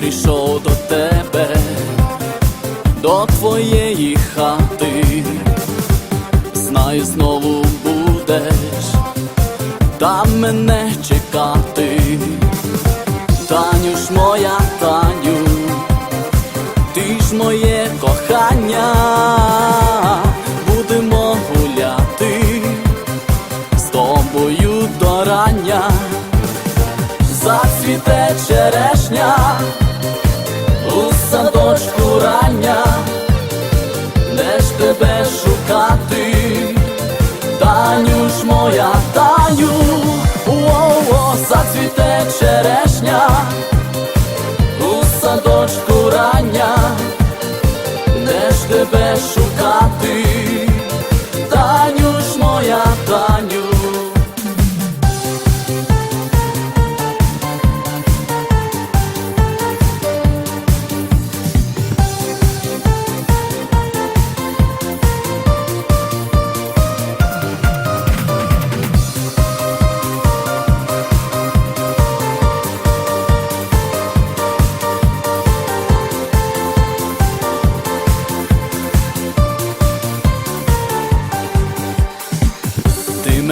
прийшов до тебе, до твоєї хати, знаю, знову будеш там мене чекати, Таню ж моя Таню, ти ж моє кохання, будемо гуляти з тобою до рання, зацвіте черешня садочку рання, де ж тебе шукати, Таню ж моя Таню, о, зацвіте черешня. У садочку рання, де ж тебе шукати,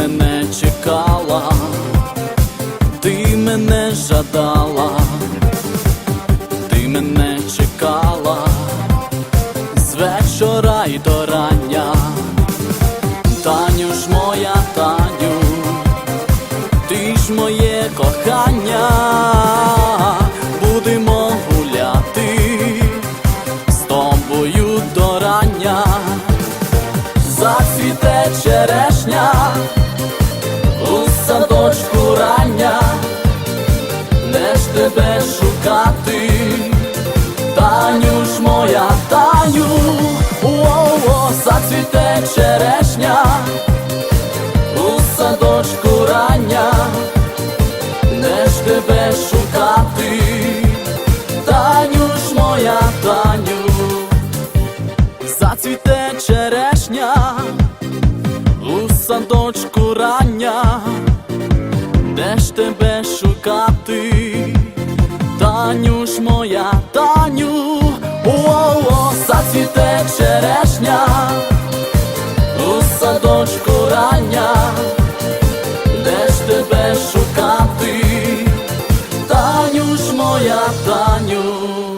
мене чекала, ти мене жадала, ти мене чекала з вечора й до рання, Таню ж моя Таню, ти ж моє кохання, будемо гуляти з тобою до рання. Зацвіте черешня тебе шукати, Таню ж моя Таню, о, зацвіте черешня. У садочку рання, де ж тебе шукати, Таню ж моя Таню. Зацвіте черешня. У рання, де ж тебе шукати, Таню ж моя Таню, о, зацвіте черешня. У садочку рання, де ж тебе шукати, Танюш, моя Таню.